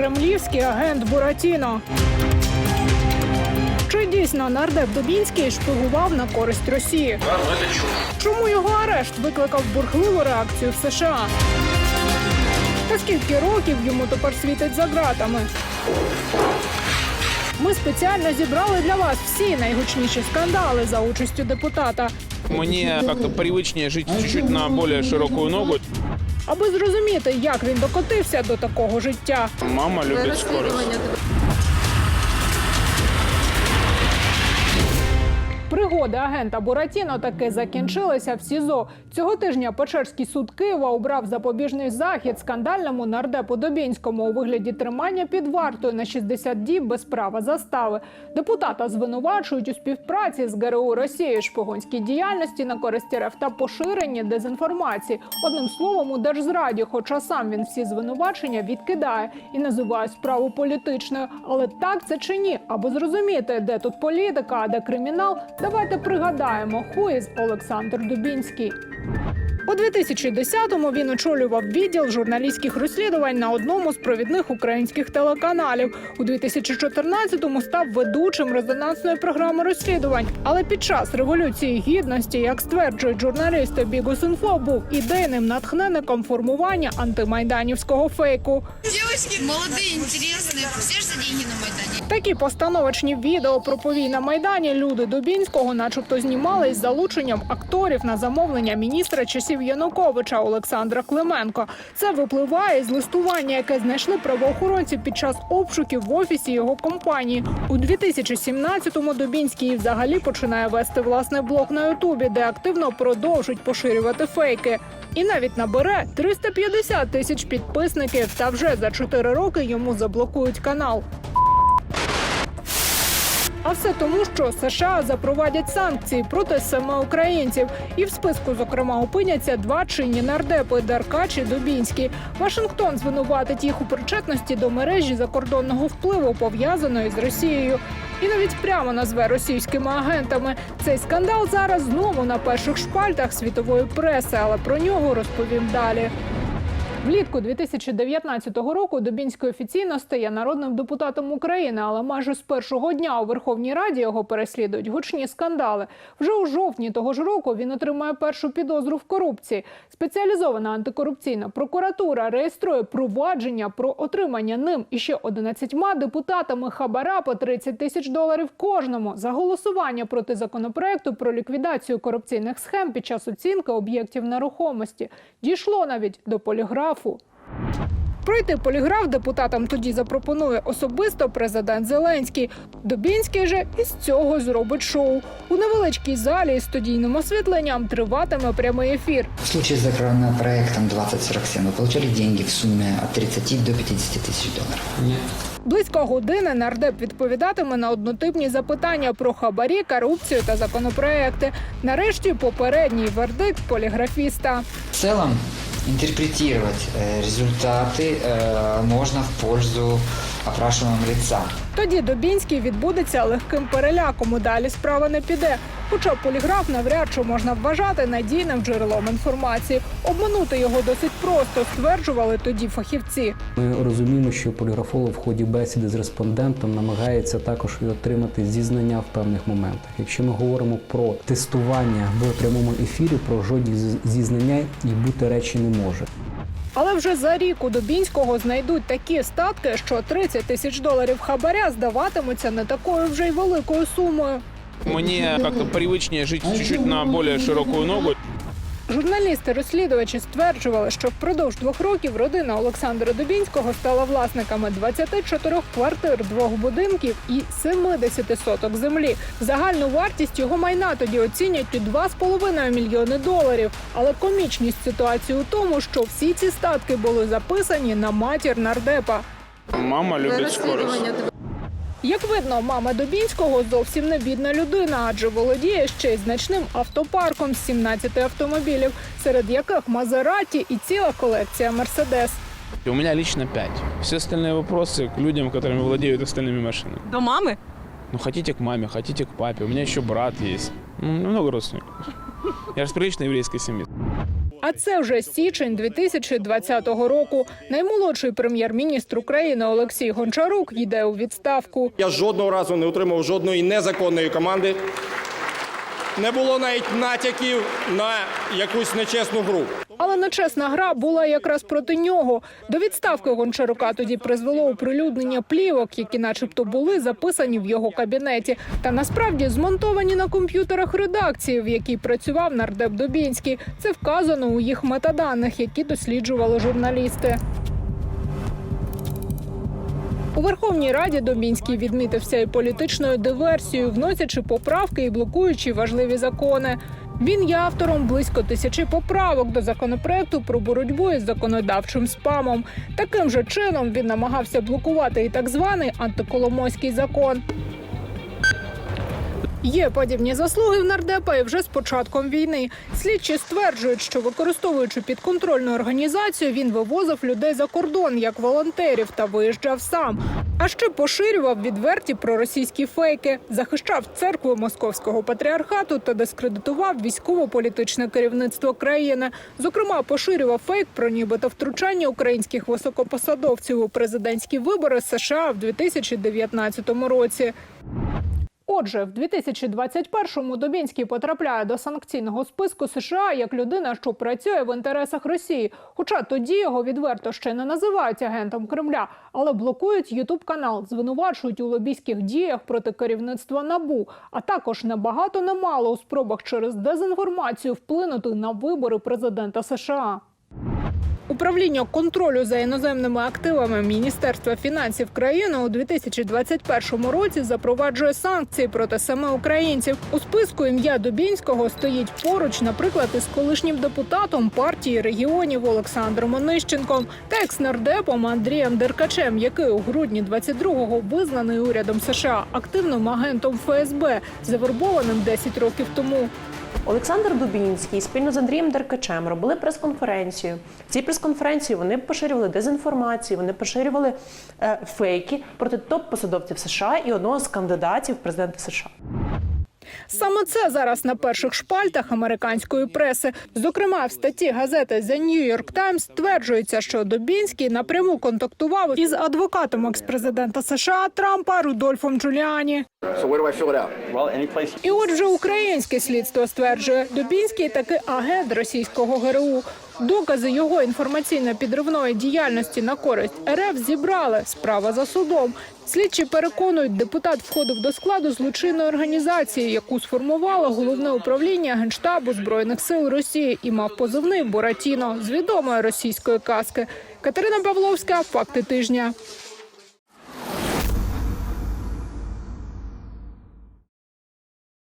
кремлівський агент Буратіно. Чи дійсно нардеп Дубінський шпигував на користь Росії? Чому його арешт викликав бурхливу реакцію в США? Та скільки років йому тепер світить за ґратами? Ми спеціально зібрали для вас всі найгучніші скандали за участю депутата, Мені як-то привичніше жити чуть-чуть на более широкою ногу. аби зрозуміти, як він докотився до такого життя. Мама любить скорость. Пригоди агента Буратіно таки закінчилися в СІЗО. Цього тижня Печерський суд Києва обрав запобіжний захід скандальному нардепу Добінському у вигляді тримання під вартою на 60 діб без права застави. Депутата звинувачують у співпраці з ГРУ Росії, шпигунській діяльності на користь РФ та поширенні дезінформації. Одним словом, у держзраді, хоча сам він всі звинувачення відкидає і називає справу політичною. Але так це чи ні? Аби зрозуміти, де тут політика, а де кримінал, давайте пригадаємо, хуїз Олександр Дубінський. У 2010-му він очолював відділ журналістських розслідувань на одному з провідних українських телеканалів. У 2014-му став ведучим резонансної програми розслідувань. Але під час революції гідності, як стверджують журналісти Бігус.Інфо, був ідейним натхненником формування антимайданівського фейку. Девочки молодые, интересные, все же за деньги на Майдане. Такі постановочні відео про повій на майдані люди Дубінського, начебто, знімали із залученням акторів на замовлення міністра часів Януковича Олександра Клименко. Це випливає з листування, яке знайшли правоохоронці під час обшуків в офісі його компанії. У 2017-му Дубінський взагалі починає вести власний блог на Ютубі, де активно продовжують поширювати фейки. І навіть набере 350 тисяч підписників. Та вже за 4 роки йому заблокують канал. А все тому, що США запровадять санкції проти семи українців, і в списку, зокрема, опиняться два чинні нардепи Деркач і Дубінський. Вашингтон звинуватить їх у причетності до мережі закордонного впливу, пов'язаної з Росією. І навіть прямо назве російськими агентами. Цей скандал зараз знову на перших шпальтах світової преси, але про нього розповім далі. Влітку 2019 року Дубінський офіційно стає народним депутатом України, але майже з першого дня у Верховній Раді його переслідують гучні скандали. Вже у жовтні того ж року він отримає першу підозру в корупції. Спеціалізована антикорупційна прокуратура реєструє провадження про отримання ним і ще 11 депутатами хабара по 30 тисяч доларів кожному за голосування проти законопроекту про ліквідацію корупційних схем під час оцінки об'єктів нерухомості. Дійшло навіть до поліграфу. Пройти поліграф депутатам тоді запропонує особисто президент Зеленський. Дубінський же із цього зробить шоу. У невеличкій залі із студійним освітленням триватиме прямий ефір. В случае с законопроектом 2047 вы получали деньги в сумме от 30 до 50 тысяч долларов? Близько години нардеп відповідатиме на однотипні запитання про хабарі, корупцію та законопроекти. Нарешті попередній вердикт поліграфіста. В целом, интерпретировать э, результаты э, можно в пользу опрашиваемого лица. Тоді Дубінський відбудеться легким переляком. і Далі справа не піде. Хоча поліграф навряд чи можна вважати надійним джерелом інформації. Обманути його досить просто, стверджували тоді фахівці. Ми розуміємо, що поліграфолог в ході бесіди з респондентом намагається також і отримати зізнання в певних моментах. Якщо ми говоримо про тестування в прямому ефірі, про жодні з- зізнання і бути речі не може. Але вже за рік у Дубінського знайдуть такі статки, що 30 тисяч доларів хабаря здаватимуться не такою вже й великою сумою. Мені як-то привичніше жити чуть-чуть на более широкую ногу. Журналісти-розслідувачі стверджували, що впродовж двох років родина Олександра Дубінського стала власниками 24 квартир, двох будинків і 70 соток землі. Загальну вартість його майна тоді оцінять у 2,5 мільйони доларів. Але комічність ситуації у тому, що всі ці статки були записані на матір нардепа. Мама любит скорость. Як видно, мама Дубінського зовсім не бідна людина, адже володіє ще й значним автопарком з 17 автомобілів, серед яких Мазераті і ціла колекція Мерседес. У меня лично пять. Все остальные вопросы к людям, которыми владеют остальными машинами. До мами? Ну, хотите к маме, хотите к папе. У меня еще брат есть. Ну, много родственников. Я же с приличной еврейской семьи. А це вже січень 2020 року. Наймолодший прем'єр-міністр України Олексій Гончарук йде у відставку. Я жодного разу не отримав жодної незаконної команди. Не було навіть натяків на якусь нечесну гру. Але нечесна гра була якраз проти нього. До відставки Гончарука тоді призвело оприлюднення плівок, які, начебто, були записані в його кабінеті, та насправді змонтовані на комп'ютерах редакції, в якій працював нардеп Дубінський. Це вказано у їх метаданих, які досліджували журналісти. У Верховній Раді Домінський відмітився і політичною диверсією, вносячи поправки і блокуючи важливі закони. Він є автором близько тисячі поправок до законопроекту про боротьбу із законодавчим спамом. Таким же чином він намагався блокувати і так званий антиколомойський закон. Є подібні заслуги в нардепа і вже з початком війни. Слідчі стверджують, що використовуючи підконтрольну організацію, він вивозив людей за кордон як волонтерів та виїжджав сам. А ще поширював відверті проросійські фейки, захищав церкву московського патріархату та дискредитував військово-політичне керівництво країни. Зокрема, поширював фейк про нібито втручання українських високопосадовців у президентські вибори США в 2019 році. Отже, в 2021-му Дубінський потрапляє до санкційного списку США як людина, що працює в інтересах Росії. Хоча тоді його відверто ще не називають агентом Кремля, але блокують Ютуб канал, звинувачують у лобійських діях проти керівництва НАБУ, а також небагато немало у спробах через дезінформацію вплинути на вибори президента США. Управління контролю за іноземними активами Міністерства фінансів країни у 2021 році запроваджує санкції проти семи українців. У списку ім'я Дубінського стоїть поруч, наприклад, із колишнім депутатом партії регіонів Олександром Онищенком та екснардепом Андрієм Деркачем, який у грудні 22-го визнаний урядом США активним агентом ФСБ, завербованим 10 років тому. Олександр Дубінський спільно з Андрієм Деркачем робили прес-конференцію. В цій прес-конференції вони поширювали дезінформацію, вони поширювали е, фейки проти топ-посадовців США і одного з кандидатів в президенти США. Саме це зараз на перших шпальтах американської преси. Зокрема, в статті газети The New York Times стверджується, що Дубінський напряму контактував із адвокатом експрезидента США Трампа Рудольфом Джуліані. І от вже українське слідство стверджує, Дубінський таки агент російського ГРУ. Докази його інформаційно-підривної діяльності на користь РФ зібрали. Справа за судом. Слідчі переконують, депутат входив до складу злочинної організації, яку сформувало головне управління генштабу збройних сил Росії і мав позивний Буратіно з відомої російської казки. Катерина Павловська, факти тижня.